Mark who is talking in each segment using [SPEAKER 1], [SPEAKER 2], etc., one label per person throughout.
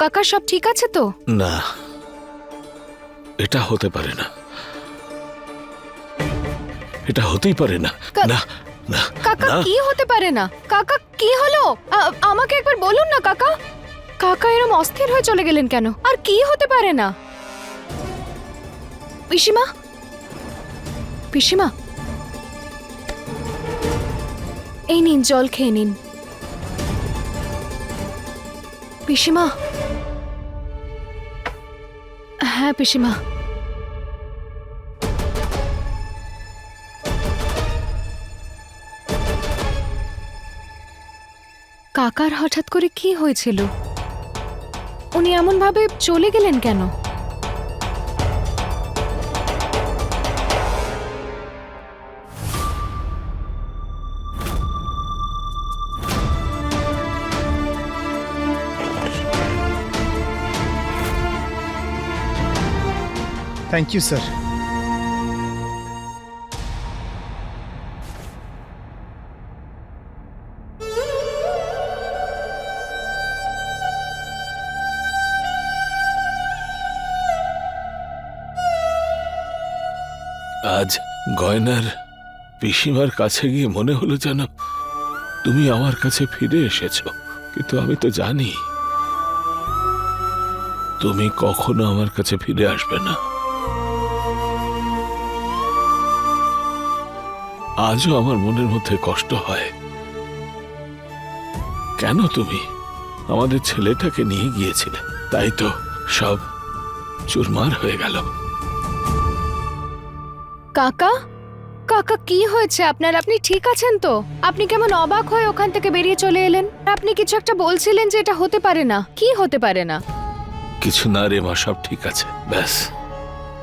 [SPEAKER 1] কাকা সব ঠিক আছে তো?
[SPEAKER 2] না এটা হতে পারে না। এটা হতেই পারে না। না না
[SPEAKER 1] কাকা কি হতে পারে না? কাকা কি হলো? আমাকে একবার বলুন না কাকা। কাকা এরম অস্থির হয়ে চলে গেলেন কেন? আর কি হতে পারে না? পিসিমা? পিসিমা? এই নিন জল খেয়ে নিন। পিসিমা? হ্যাঁ পিসিমা। কাকার হঠাৎ করে কি হয়েছিল? উনি এমনভাবে চলে গেলেন কেন?
[SPEAKER 3] থ্যাংক ইউ স্যার
[SPEAKER 2] আজ গয়নার পিসিমার কাছে গিয়ে মনে হলো যেন তুমি আমার কাছে ফিরে এসেছ, কিন্তু আমি তো জানি তুমি কখনো আমার কাছে ফিরে আসবে না। আজও আমার মনের মধ্যে কষ্ট হয়। কেন তুমি? আমাদের ছেলেটাকে নিয়ে গিয়েছিলে তাই তো সব চুরমার হয়ে গেল।
[SPEAKER 1] কাকা? কাকা কি হয়েছে আপনার? আপনি ঠিক আছেন তো? আপনি কেমন অবাক হয়ে ওখান থেকে বেরিয়ে চলে এলেন? আপনি কিছু একটা বলছিলেন যে এটা হতে পারে না। কি হতে পারে না?
[SPEAKER 2] কিছু না রে মা সব ঠিক আছে ব্যাস।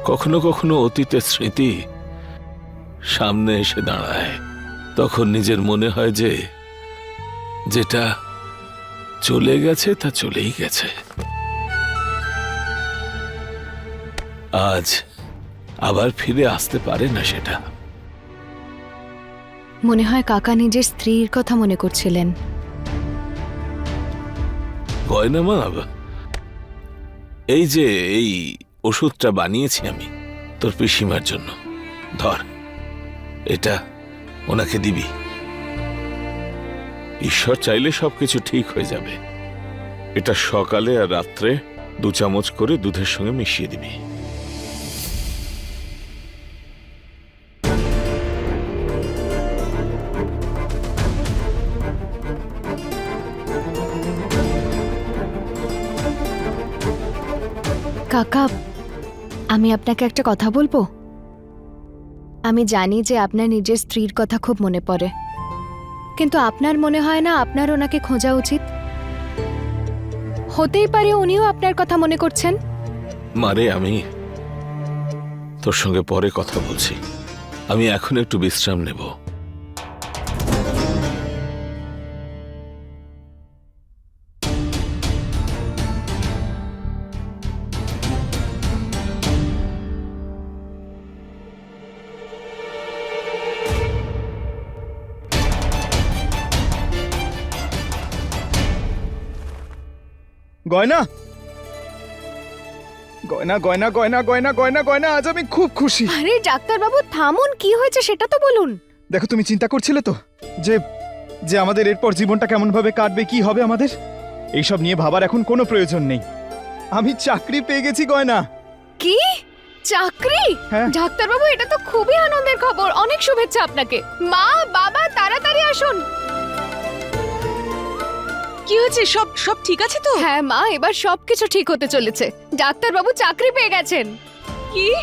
[SPEAKER 2] কখনো কখনো অতীতের স্মৃতি সামনে এসে দাঁড়ায়। তখন নিজের মনে হয় যে যেটা চলে গেছে তা চলেই গেছে। আজ আবার ফিরে আসতে পারে না সেটা।
[SPEAKER 1] মনে হয় কাকা নিজের স্ত্রীর কথা মনে করছিলেন।
[SPEAKER 2] গয়না মা এই যে এই ওষুধটা বানিয়েছি আমি তোর পিসিমার জন্য। ধর। এটা ওনাকে দিবি। ঈশ্বর চাইলে সবকিছু ঠিক হয়ে যাবে। এটা সকালে আর রাত্রে দু চামচ করে দুধের সঙ্গে মিশিয়ে দিবি।
[SPEAKER 1] কাকা, আমি আপনাকে একটা কথা বলব? আমি জানি যে আপনার নিজের স্ত্রীর কথা খুব মনে পড়ে। কিন্তু আপনার মনে হয় না আপনার ওনাকে খোঁজা উচিত? হতেই পারে উনিও আপনার কথা মনে করছেন।
[SPEAKER 2] মারে আমি তোর সঙ্গে পরে কথা বলছি। আমি এখন একটু বিশ্রাম নেব।
[SPEAKER 3] গয়না? গয়না গয়না গয়না গয়না গয়না গয়না আজ আমি খুব খুশি।
[SPEAKER 1] আরে ডাক্তারবাবু থামুন কি হয়েছে সেটা তো বলুন।
[SPEAKER 3] দেখো তুমি চিন্তা করছিলে তো যে যে আমাদের এরপর জীবনটা কেমন ভাবে কাটবে কি হবে আমাদের? এইসব নিয়ে ভাবার এখন কোনো প্রয়োজন নেই। আমি চাকরি পেয়ে গেছি গয়না।
[SPEAKER 1] কি? চাকরি?
[SPEAKER 3] হ্যাঁ।
[SPEAKER 1] ডাক্তারবাবু এটা তো খুবই আনন্দের খবর। অনেক শুভেচ্ছা আপনাকে। মা বাবা তাড়াতাড়ি আসুন।
[SPEAKER 4] কি হয়েছে? সব সব ঠিক আছে তো?
[SPEAKER 1] হ্যাঁ মা এবার সবকিছু ঠিক হতে চলেছে। ডাক্তারবাবু চাকরি পেয়ে গেছেন।
[SPEAKER 4] কি?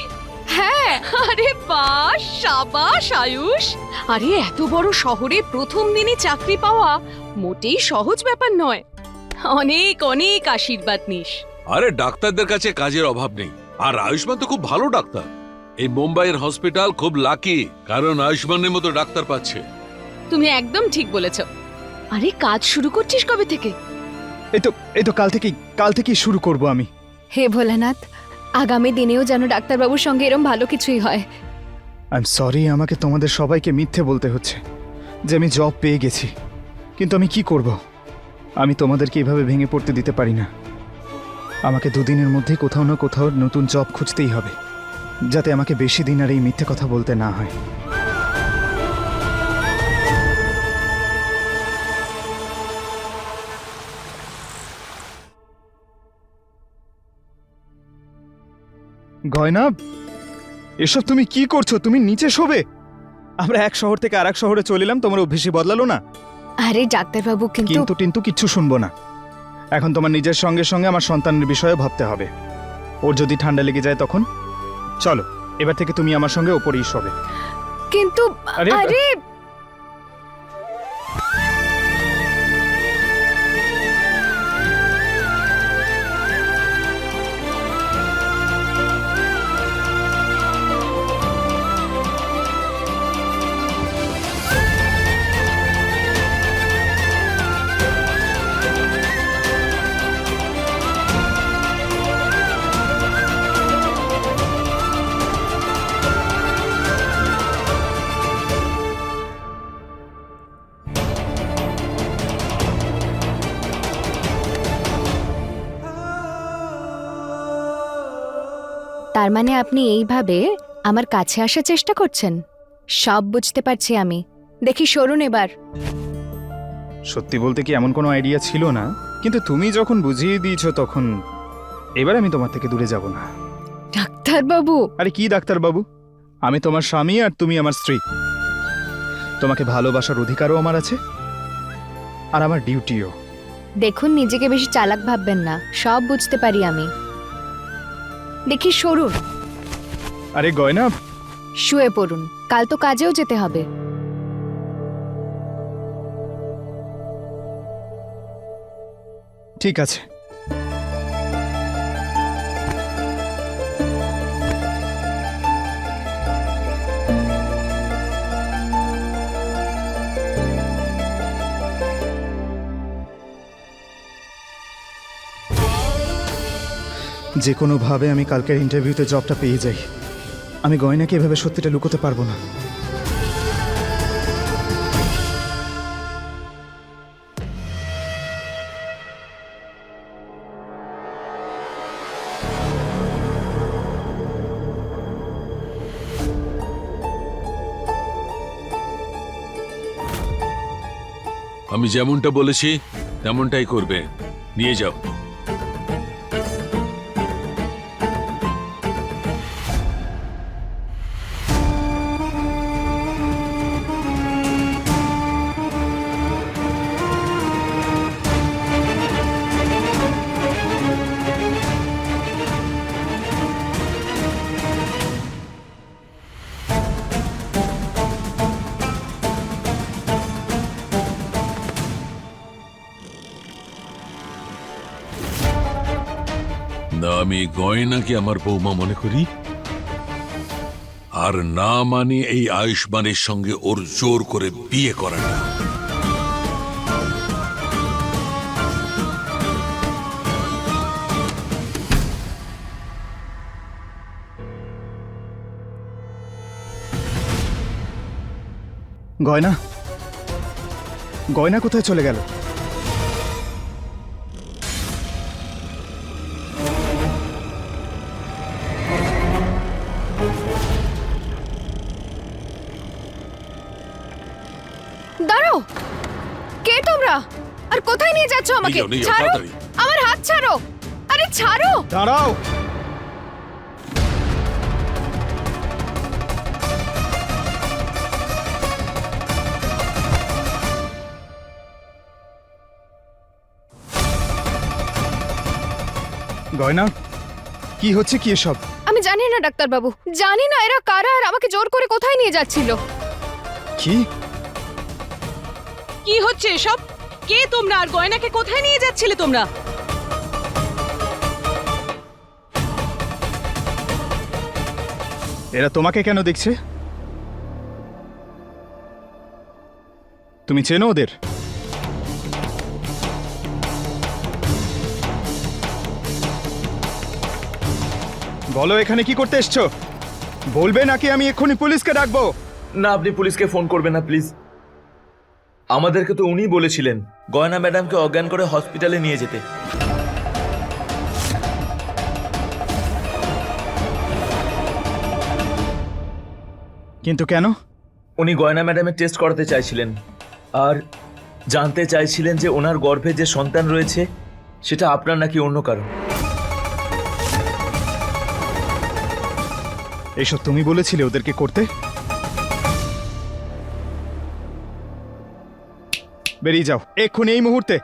[SPEAKER 1] হ্যাঁ।
[SPEAKER 4] আরে বাহ সাবাস আয়ুষ। আরে এত বড় শহরে প্রথম দিনই চাকরি পাওয়া মোটেই সহজ ব্যাপার নয়। অনেক অনেক আশীর্বাদ নিস।
[SPEAKER 5] আরে ডাক্তারদের কাছে কাজের অভাব নেই। আর আয়ুষ্মান তো খুব ভালো ডাক্তার। এই মুম্বাইয়ের হসপিটাল খুব লাকি কারণ আয়ুষ্মানের মতো ডাক্তার পাচ্ছে।
[SPEAKER 4] তুমি একদম ঠিক বলেছ। আরে কাজ শুরু করছিস কবে থেকে?
[SPEAKER 3] এই তো এই তো কাল থেকেই কাল থেকেই শুরু করব আমি।
[SPEAKER 1] হে ভোলানাথ আগামী দিনেও যেন ডাক্তারবাবুর সঙ্গে এরম ভালো কিছুই হয়।
[SPEAKER 3] আই এম সরি আমাকে তোমাদের সবাইকে মিথ্যে বলতে হচ্ছে যে আমি জব পেয়ে গেছি। কিন্তু আমি কি করব? আমি তোমাদেরকে এইভাবে ভেঙে পড়তে দিতে পারি না। আমাকে দুদিনের মধ্যেই কোথাও না কোথাও নতুন জব খুঁজতেই হবে যাতে আমাকে বেশি দিন আর এই মিথ্যে কথা বলতে না হয়। গয়না? এসব তুমি কি করছ? তুমি নিচে শোবে। আমরা এক শহর থেকে আরেক শহরে চলিলাম তোমার অভ্যেসই বদলালো না।
[SPEAKER 1] আরে ডাক্তারবাবু কিন্তু
[SPEAKER 3] কিন্তু টিন্তু কিচ্ছু শুনব না। এখন তোমার নিজের সঙ্গে সঙ্গে আমার সন্তানের বিষয়ে ভাবতে হবে। ওর যদি ঠান্ডা লেগে যায় তখন? চলো এবার থেকে তুমি আমার সঙ্গে ওপরেই শোবে।
[SPEAKER 1] কিন্তু
[SPEAKER 3] আরে-
[SPEAKER 1] তার মানে আপনি এইভাবে আমার কাছে আসার চেষ্টা করছেন? সব বুঝতে পারছি আমি। দেখি সরুন এবার।
[SPEAKER 3] সত্যি বলতে কি এমন কোনো আইডিয়া ছিল না? কিন্তু তুমি যখন বুঝিয়ে দিয়েছ তখন এবার আমি তোমার থেকে দূরে যাব না।
[SPEAKER 1] ডাক্তারবাবু!
[SPEAKER 3] আরে কি ডাক্তারবাবু? আমি তোমার স্বামী আর তুমি আমার স্ত্রী। তোমাকে ভালোবাসার অধিকারও আমার আছে আর আমার ডিউটিও
[SPEAKER 1] দেখুন নিজেকে বেশি চালাক ভাববেন না। সব বুঝতে পারি আমি। দেখি সরুন।
[SPEAKER 3] আরে গয়না।
[SPEAKER 1] শুয়ে পড়ুন কাল তো কাজেও যেতে হবে।
[SPEAKER 3] ঠিক আছে। যে কোনোভাবে আমি কালকের ইন্টারভিউতে জবটা পেয়ে যাই। আমি গয়নাকে এভাবে সত্যিটা লুকোতে পারব না।
[SPEAKER 5] আমি যেমনটা বলেছি, তেমনটাই করবে। নিয়ে যাও। আমি গয়নাকে আমার বৌমা মনে করি? আর না মানে এই আয়ুষ্মানের সঙ্গে ওর জোর করে বিয়ে করাটা।
[SPEAKER 3] গয়না? গয়না কোথায় চলে গেল?
[SPEAKER 1] দাঁড়াও। কে তোমরা? আর কোথায় নিয়ে যাচ্ছ আমাকে? ছাড়ো। আমার হাত ছাড়ো। আরে ছাড়ো।
[SPEAKER 3] দাঁড়াও। গয়না কি হচ্ছে কি এসব?
[SPEAKER 1] আমি জানি না ডাক্তারবাবু। জানি না এরা কারা আর আমাকে জোর করে কোথায় নিয়ে যাচ্ছিল।
[SPEAKER 3] কি?
[SPEAKER 4] কি হচ্ছে এসব? কে তোমরা আর গয়নাকে কোথায় নিয়ে যাচ্ছিলে তোমরা?
[SPEAKER 3] এরা তোমাকে কেন দেখছে? তুমি চেনো ওদের? বলো এখানে কি করতে এসছো? বলবে নাকি আমি এক্ষুনি পুলিশকে ডাকবো?
[SPEAKER 6] না আপনি পুলিশকে ফোন করবেন না প্লিজ। আমাদেরকে তো উনি বলেছিলেন গয়না ম্যাডামকে অজ্ঞান করে হসপিটালে নিয়ে যেতে।
[SPEAKER 3] কিন্তু কেন?
[SPEAKER 6] উনি গয়না ম্যাডামের টেস্ট করাতে চাইছিলেন আর জানতে চাইছিলেন যে ওনার গর্ভে যে সন্তান রয়েছে সেটা আপনার নাকি অন্য কারণ
[SPEAKER 3] এইসব তুমি বলেছিলে ওদেরকে করতে? বেরিয়ে যাও এক্ষুনি এই মুহূর্তে।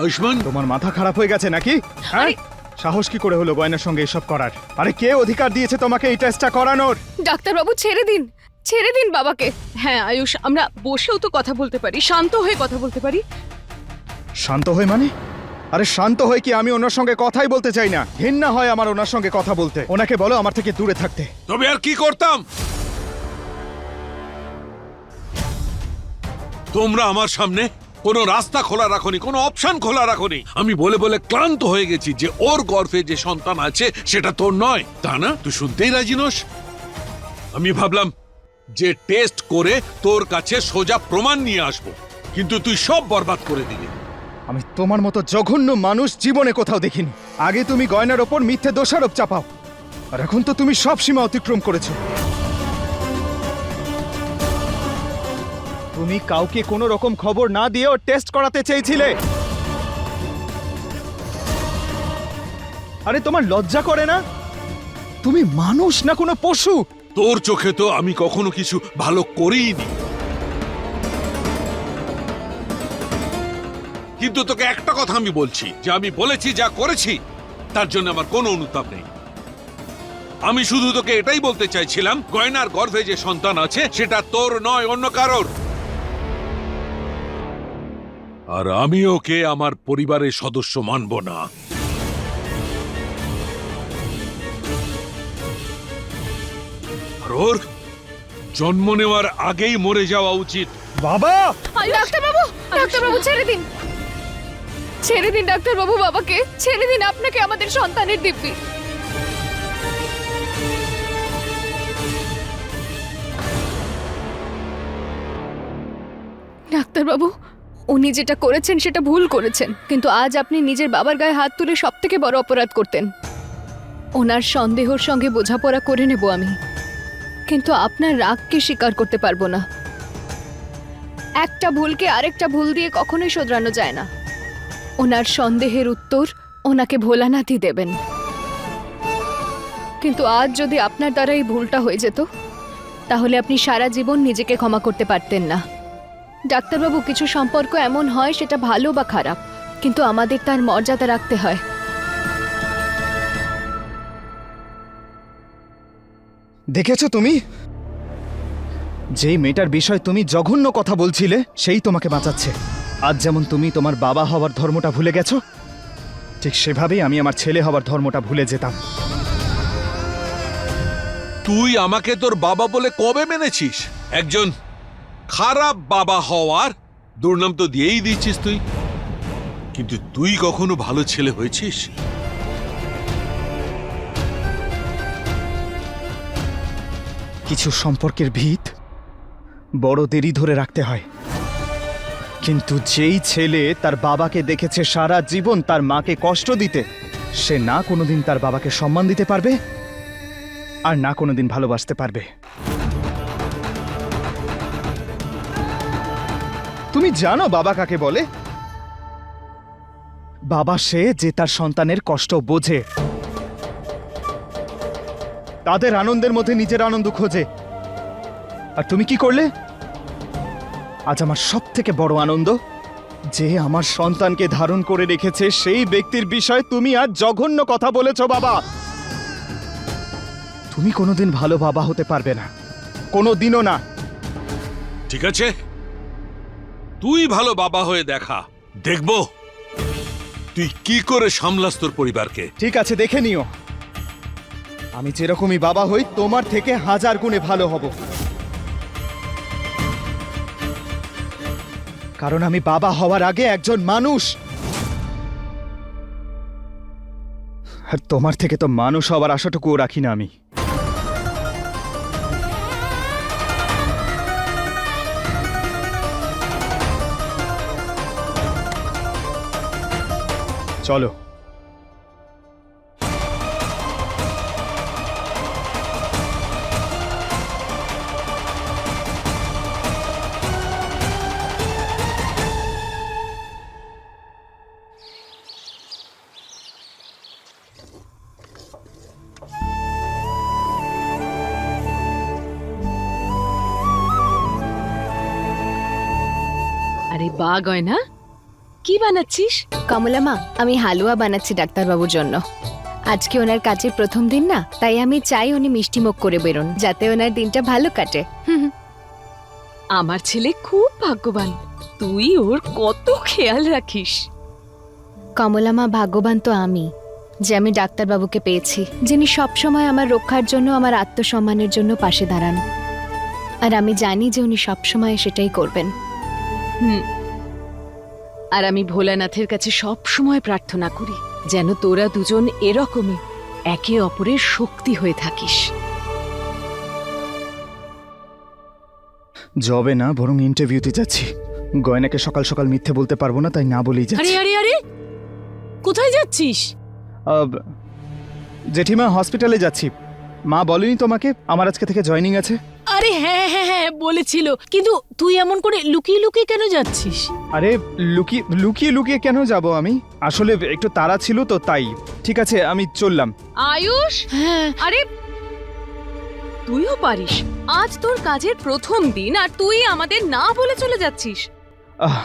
[SPEAKER 5] আয়ুষ্মান?
[SPEAKER 3] তোমার মাথা খারাপ হয়ে গেছে নাকি? হ্যাঁ? সাহস কি করে হলো গয়নার সঙ্গে এসব করার? আরে কে অধিকার দিয়েছে তোমাকে এই টেস্টটা করানোর?
[SPEAKER 4] ডাক্তারবাবু ছেড়ে দিন। ছেড়ে দিন বাবাকে। হ্যাঁ আয়ুষ আমরা বসেও তো কথা বলতে পারি শান্ত হয়ে কথা বলতে পারি।
[SPEAKER 3] শান্ত হয়ে মানে? আরে শান্ত হয়ে কি আমি ওনার সঙ্গে কথাই বলতে চাই না? ঘৃণা হয় আমার ওনার সঙ্গে কথা বলতে। ওনাকে বলো আমার থেকে দূরে থাকতে।
[SPEAKER 5] তবে আর কি করতাম? তোমরা আমার সামনে কোনো রাস্তা খোলা রাখোনি, কোনো অপশন খোলা রাখোনি। আমি বলে বলে ক্লান্ত হয়ে গেছি যে ওর গর্ভে যে সন্তান আছে, সেটা তোর নয়, তা না? তুই শুনতেই রাজি নোস? আমি ভাবলাম যে টেস্ট করে তোর কাছে সোজা প্রমাণ নিয়ে আসব, কিন্তু তুই সব বরবাদ করে দিলি।
[SPEAKER 3] আমি তোমার মতো জঘন্য মানুষ জীবনে কোথাও দেখিনি। আগে তুমি গয়নার ওপর মিথ্যে দোষারোপ চাপাও। আর এখন তো তুমি সব সীমা অতিক্রম করেছ। তুমি কাউকে কোনো রকম খবর না দিয়েও টেস্ট করাতে চেয়েছিলে। আরে, তোমার লজ্জা করে না? তুমি মানুষ না কোনো পশু?
[SPEAKER 5] তোর চোখে তো আমি কখনো কিছু ভালো করিনি। কিন্তু তোকে একটা কথা আমি বলছি যে আমি বলেছি যা করেছি তার জন্য আমার কোনো অনুতাপ নেই। আমি শুধু তোকে এটাই বলতে চাইছিলাম গয়নার গর্ভে যে সন্তান আছে সেটা তোর নয় অন্য কারোর। আর আমি ওকে আমার পরিবারের সদস্য মানব না। আর ওর জন্ম নেওয়ার আগেই মরে যাওয়া উচিত।
[SPEAKER 3] বাবা!
[SPEAKER 1] ডাক্তারবাবু ডাক্তারবাবু ছেড়ে দিন। ছেড়ে দিন ডাক্তারবাবু বাবাকে। ছেড়ে দিন, আপনাকে আমাদের সন্তানের দিব্যি। ডাক্তারবাবু উনি যেটা করেছেন সেটা ভুল করেছেন, কিন্তু আজ আপনি নিজের বাবার গায়ে হাত তুলে সব থেকে বড় অপরাধ করতেন। ওনার সন্দেহর সঙ্গে বোঝাপড়া করে নেব আমি, কিন্তু আপনার রাগকে স্বীকার করতে পারব না। একটা ভুলকে আরেকটা ভুল দিয়ে কখনোই শোধরানো যায় না। ওনার সন্দেহের উত্তর ওনাকে ভোলানাথই দেবেন। কিন্তু আজ যদি আপনার দ্বারা এই ভুলটা হয়ে যেত, তাহলে আপনি সারা জীবন নিজেকে ক্ষমা করতে পারতেন না। ডাক্তারবাবু, কিছু সম্পর্ক এমন হয় সেটা ভালো বা খারাপ, কিন্তু আমাদের তার মর্যাদা রাখতে হয়।
[SPEAKER 3] দেখেছ তুমি? যেই মেয়েটার বিষয় তুমি জঘন্য কথা বলছিলে, সেই তোমাকে বাঁচাচ্ছে। আজ যেমন তুমি তোমার বাবা হওয়ার ধর্মটা ভুলে গেছো ঠিক সেভাবেই আমি আমার ছেলে হওয়ার ধর্মটা ভুলে যেতাম।
[SPEAKER 5] তুই আমাকে তোর বাবা বলে কবে মেনেছিস? একজন খারাপ বাবা হওয়ার দুর্নাম তো দিয়েই দিচ্ছিস তুই। কিন্তু তুই কখনো ভালো ছেলে হয়েছিস?
[SPEAKER 3] কিছু সম্পর্কের ভিত বড় দেরি ধরে রাখতে হয়। কিন্তু যেই ছেলে তার বাবাকে দেখেছে সারা জীবন তার মাকে কষ্ট দিতে, সে না কোনোদিন তার বাবাকে সম্মান দিতে পারবে আর না কোনোদিন ভালোবাসতে পারবে। তুমি জানো বাবা কাকে বলে? বাবা সে যে তার সন্তানের কষ্ট বোঝে। তাদের আনন্দের মধ্যে নিজের আনন্দ খোঁজে। আর তুমি কি করলে? আজ আমার সব থেকে বড় আনন্দ। যে আমার সন্তানকে ধারণ করে রেখেছে সেই ব্যক্তির বিষয়ে তুমি আজ জঘন্য কথা বলেছ বাবা। তুমি কোনোদিন ভালো বাবা হতে পারবে না। কোনো দিনও না।
[SPEAKER 5] ঠিক আছে। তুই ভালো বাবা হয়ে দেখা। দেখব। তুই কি করে সামলাস তোর পরিবারকে?
[SPEAKER 3] ঠিক আছে দেখে নিও। আমি যেরকমই বাবা হই তোমার থেকে হাজার গুণে ভালো হব। কারণ আমি বাবা হওয়ার আগে একজন মানুষ। আর তোমার থেকে তো মানুষ হওয়ার আশাটুকুও রাখি না আমি। চলো।
[SPEAKER 4] বা গয়না কি বানাচ্ছিস?
[SPEAKER 1] কমলা মা আমি হালুয়া বানাচ্ছি ডাক্তারবাবুর জন্য। আজকে ওনার কাজের প্রথম দিন না তাই আমি চাই উনি মিষ্টিমুখ করে বেরোন যাতে ওনার দিনটা ভালো কাটে।
[SPEAKER 4] আমার ছেলে খুব ভাগ্যবান। তুই ওর কত খেয়াল রাখিস।
[SPEAKER 1] কমলা মা ভাগ্যবান তো আমি যে আমি ডাক্তারবাবুকে পেয়েছি যিনি সবসময় আমার রক্ষার জন্য আমার আত্মসম্মানের জন্য পাশে দাঁড়ান। আর আমি জানি যে উনি সবসময় সেটাই করবেন।
[SPEAKER 4] হুম। আর আমি ভোলানাথের কাছে সব সময় প্রার্থনা করি যেন তোরা দুজন এরকমই একে অপরের শক্তি হয়ে থাকিস।
[SPEAKER 3] জবে না বরং ইন্টারভিউতে যাচ্ছি। গয়নাকে সকাল সকাল মিথ্যে বলতে পারব না তাই না বলেই
[SPEAKER 7] আরে
[SPEAKER 3] যাচ্ছি
[SPEAKER 7] আরে আরে! কোথায় যাচ্ছিস?
[SPEAKER 3] আব, জেঠিমা হসপিটালে যাচ্ছি। মা বলেনি তোমাকে আমার আজকে থেকে জয়েনিং আছে।
[SPEAKER 7] আরে হ্যাঁ হ্যাঁ হ্যাঁ বলেছিল। কিন্তু তুই এমন করে লুকিয়ে লুকিয়ে কেন যাচ্ছিস?
[SPEAKER 3] আরে লুকিয়ে লুকিয়ে লুকিয়ে কেন যাব আমি? আসলে একটু তাড়া ছিল তো তাই। ঠিক আছে আমি চললাম।
[SPEAKER 4] আয়ুষ?
[SPEAKER 7] হ্যাঁ।
[SPEAKER 4] আরে তুইও পারিস। আজ তোর কাজের প্রথম দিন আর তুই আমাদের না বলে চলে যাচ্ছিস।
[SPEAKER 3] আহ,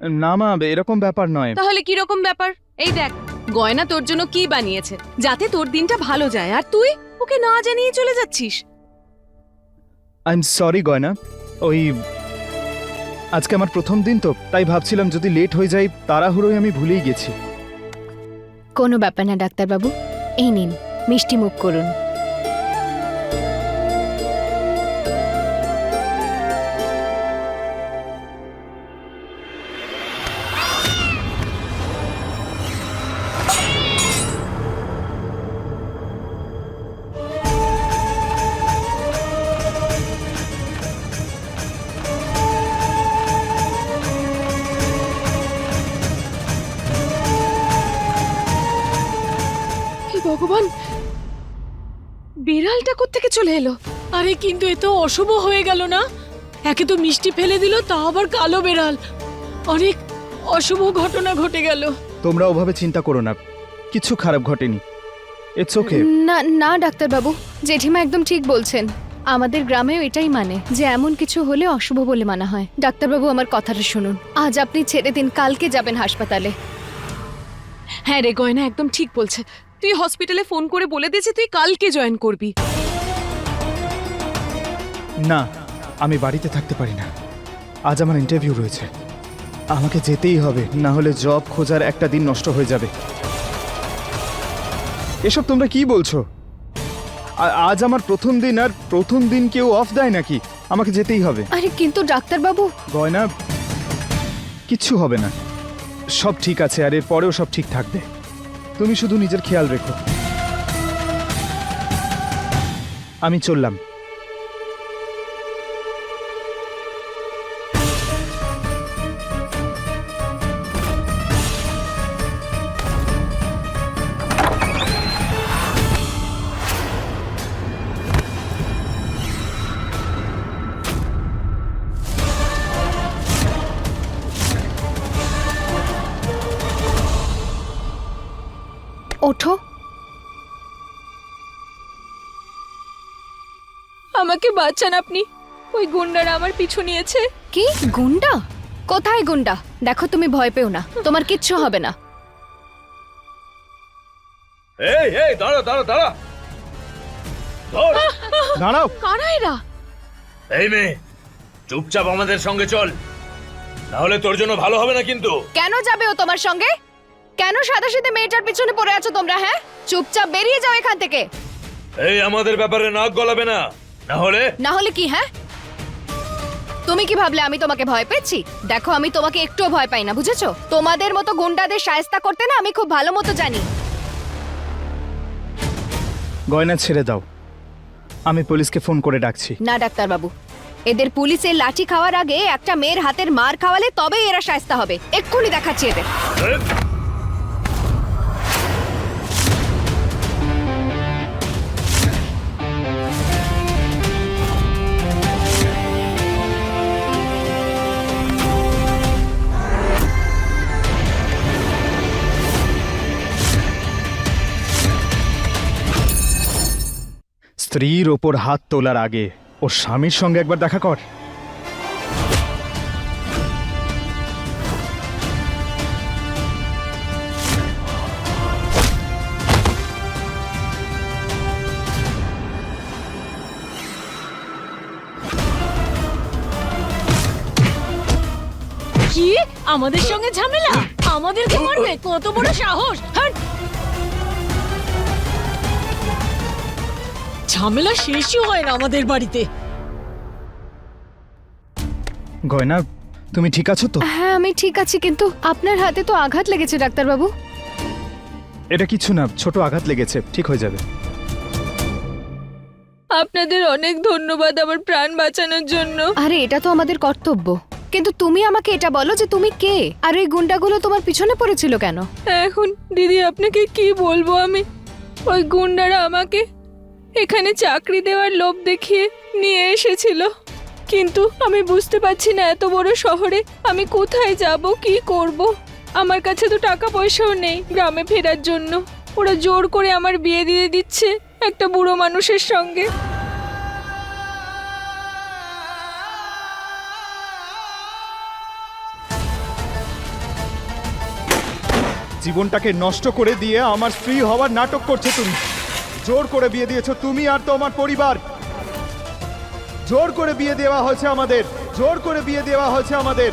[SPEAKER 3] না মা এরকম ব্যাপার নয়।
[SPEAKER 4] তাহলে কি রকম ব্যাপার? এই দেখ গয়না তোর জন্য কি বানিয়েছে যাতে তোর দিনটা ভালো যায়। আর তুই ওকে না জানিয়ে চলে যাচ্ছিস।
[SPEAKER 3] আই এম সরি গয়না। ওই, আজকে আমার প্রথম দিন তো, তাই ভাবছিলাম যদি লেট হয়ে যায় তাড়াহুড়োই আমি ভুলেই গেছি।
[SPEAKER 1] কোনো ব্যাপার না, ডাক্তারবাবু। এই নিন, মিষ্টি মুখ করুন।
[SPEAKER 4] চলে এলো।
[SPEAKER 7] আরে কিন্তু এ তো অশুভ হয়ে গেল না? একে তো মিষ্টি ফেলে দিল তা আবার কালো বেড়াল। অনেক অশুভ ঘটনা ঘটে গেল।
[SPEAKER 3] তোমরা ওভাবে চিন্তা করো না কিছু খারাপ ঘটেনি। ইটস ওকে
[SPEAKER 1] না না ডাক্তারবাবু জেঠিমা একদম ঠিক বলছেন। আমাদের গ্রামেও এটাই মানে যে এমন কিছু হলে অশুভ বলে মানা হয়। ডাক্তারবাবু আমার কথাটা শুনুন। আজ আপনি ছেড়ে দিন কালকে যাবেন হাসপাতালে।
[SPEAKER 4] হ্যাঁ রে গয়না একদম ঠিক বলছে। তুই হসপিটালে ফোন করে বলে দিয়েছে তুই কালকে জয়েন করবি।
[SPEAKER 3] না আমি বাড়িতে থাকতে পারি না। আজ আমার ইন্টারভিউ রয়েছে। আমাকে যেতেই হবে না হলে জব খোঁজার একটা দিন নষ্ট হয়ে যাবে। এসব তোমরা কি বলছো? আজ আমার প্রথম দিন আর প্রথম দিন কেউ অফ দেয় নাকি? আমাকে যেতেই হবে।
[SPEAKER 1] আরে কিন্তু ডাক্তারবাবু।
[SPEAKER 3] গয়না কিচ্ছু হবে না। সব ঠিক আছে আর এর পরেও সব ঠিক থাকবে। তুমি শুধু নিজের খেয়াল রেখো। আমি চললাম।
[SPEAKER 7] বাঁচান আপনি। ওই গুন্ডারা আমার পিছু নিয়েছে।
[SPEAKER 1] কি? গুন্ডা? কোথায় গুন্ডা? দেখো তুমি ভয় পেও না। তোমার কিচ্ছু হবে না।
[SPEAKER 6] এই এই দাঁড়া দাঁড়া দাঁড়া
[SPEAKER 3] দাঁড়াও।
[SPEAKER 4] কারা এরা
[SPEAKER 6] এই মেয়ে চুপচাপ আমাদের সঙ্গে চল। না হলে তোর জন্য ভালো হবে না কিন্তু।
[SPEAKER 1] কেন যাবে ও তোমার সঙ্গে? কেন সাদা সাথে মেয়েটার পিছনে পড়ে আছো তোমরা হ্যাঁ? চুপচাপ বেরিয়ে যাও এখান থেকে।
[SPEAKER 6] এই আমাদের ব্যাপারে নাক গলাবে না। না হলে
[SPEAKER 1] না হলে কি হ্যাঁ? তুমি কি ভাবলে আমি তোমাকে ভয় পেয়েছি? দেখো আমি তোমাকে একটুও ভয় পাই না বুঝেছ? তোমাদের মতো গুন্ডাদের সায়স্তা করতে না আমি খুব ভালো মতো জানি।
[SPEAKER 3] গয়না ছেড়ে দাও। আমি পুলিশকে ফোন করে ডাকছি।
[SPEAKER 1] না ডাক্তারবাবু। এদের পুলিশের লাঠি খাওয়ার আগে একটা মেয়ের হাতের মার খাওয়ালে তবেই এরা সায়স্তা হবে। এক্ষুনি দেখাচ্ছি এদের।
[SPEAKER 3] স্ত্রীর ওপর হাত তোলার আগে ওর স্বামীর সঙ্গে একবার দেখা কর।
[SPEAKER 7] কি? আমাদের সঙ্গে ঝামেলা? আমাদেরকে কত বড় সাহস? হট! ঝামেলা শেষই হয় না আমাদের বাড়িতে।
[SPEAKER 3] গয়না তুমি ঠিক আছো তো?
[SPEAKER 1] হ্যাঁ আমি ঠিক আছি কিন্তু আপনার হাতে তো আঘাত লেগেছে ডাক্তারবাবু।
[SPEAKER 3] এটা কিছু না ছোট আঘাত লেগেছে ঠিক হয়ে যাবে।
[SPEAKER 8] আপনাদের অনেক ধন্যবাদ আমার প্রাণ বাঁচানোর জন্য।
[SPEAKER 1] আরে এটা তো আমাদের কর্তব্য। কিন্তু তুমি আমাকে এটা বলো যে তুমি কে? আর ওই গুন্ডাগুলো তোমার পিছনে পড়েছিল কেন?
[SPEAKER 8] এখন দিদি আপনাকে কি বলব আমি? ওই গুন্ডারা আমাকে এখানে চাকরি দেওয়ার লোভ দেখিয়ে নিয়ে এসেছিল। কিন্তু আমি বুঝতে পারছি না এত বড় শহরে আমি কোথায় যাব, কি করব। আমার কাছে তো টাকা পয়সাও নেই গ্রামে ফেরার জন্য। ওরা জোর করে আমার বিয়ে দিয়ে দিচ্ছে একটা বুড়ো মানুষের সঙ্গে।
[SPEAKER 3] জীবনটাকে নষ্ট করে দিয়ে আমার স্ত্রী হওয়ার নাটক করছ তুমি। জোর করে বিয়ে দিয়েছ তুমি আর তোমার পরিবার। জোর করে বিয়ে দেওয়া হয়েছে আমাদের। জোর করে বিয়ে দেওয়া হয়েছে আমাদের।